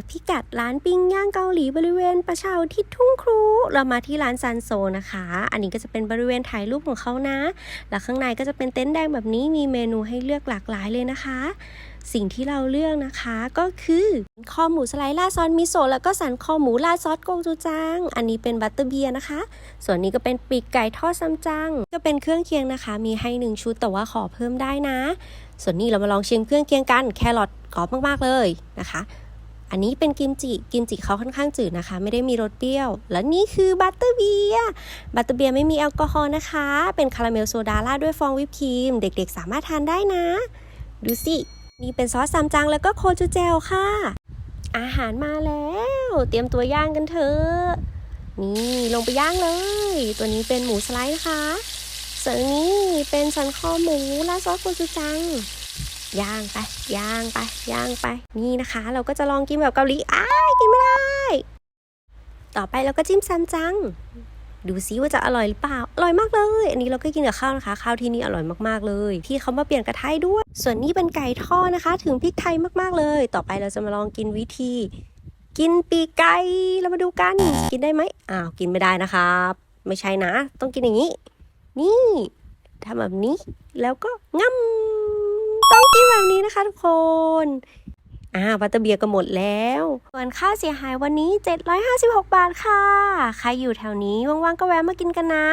กพิกัดร้านปิ้งย่างเกาหลีบริเวณประชาอุทิศทุ่งครู เรามาที่ร้านซันโซนะคะ อันนี้ก็จะเป็นบริเวณถ่ายรูปของเขานะ แล้วข้างในก็จะเป็นเต็นท์แดงแบบนี้มีเมนูให้เลือกหลากหลายเลยนะคะ สิ่งที่เราเลือกนะคะก็คือคอหมูสไลด์ราดซอสมิโซะแล้วก็สันคอหมูราดซอสโกจูจัง อันนี้เป็นบัตเตอร์เบียร์นะคะ ส่วนนี้ก็เป็นปีกไก่ทอดซัมจัง ก็เป็นเครื่องเคียงนะคะ มีให้หนึ่งชุดแต่ว่าขอเพิ่มได้นะ ส่วนนี้เรามาลองชิมเครื่องเคียงกันแครอทกรอบมากๆเลยนะคะ อันนี้เป็นกิมจิ กิมจิเขาค่อนข้างจืดนะคะ ไม่ได้มีรสเปรี้ยว และนี่คือบัตเตอร์เบียร์ บัตเตอร์เบียร์ไม่มีแอลกอฮอล์นะคะ เป็นคาราเมลโซดาราดด้วยฟองวิปครีม เด็กๆ สามารถทานได้นะ ดูสิ นี่เป็นซอสซัมจังแล้วก็โคจูเจลค่ะ อาหารมาแล้ว เตรียมตัวย่างกันเถอะ นี่ลงไปย่างเลย ตัวนี้เป็นหมูสไลด์นะคะส่วนนี้เป็นสันคอหมูราดซอสโคจูจัง ย่างไปย่างไปย่างไป นี่นะคะ เราก็จะลองกินแบบเกาหลีอ้ายกินไม่ได้ ต่อไปเราก็จิ้มซัมจัง ดูซิว่าจะอร่อยหรือเปล่า อร่อยมากเลย อันนี้เราก็กินกับข้าวนะคะ ข้าวที่นี่อร่อยมากๆเลย ที่เขามาเปลี่ยนกระทะด้วย ส่วนนี้เป็นไก่ทอดนะคะ ถึงพริกไทยมากๆเลย ต่อไปเราจะมาลองกินวิธี กินปีกไก่เรามาดูกัน กินได้ไหมอ้าวกินไม่ได้นะครับ ไม่ใช่นะ ต้องกินอย่างนี้ นี่ทำแบบนี้แล้วก็ง่ำต้อง กี้แบบนี้นะคะทุกคน อ่าบัตเตอร์เบียก็หมดแล้ว ส่วนค่าเสียหายวันนี้ 756 บาทค่ะ ใครอยู่แถวนี้ว่างๆก็แวะมากินกันนะ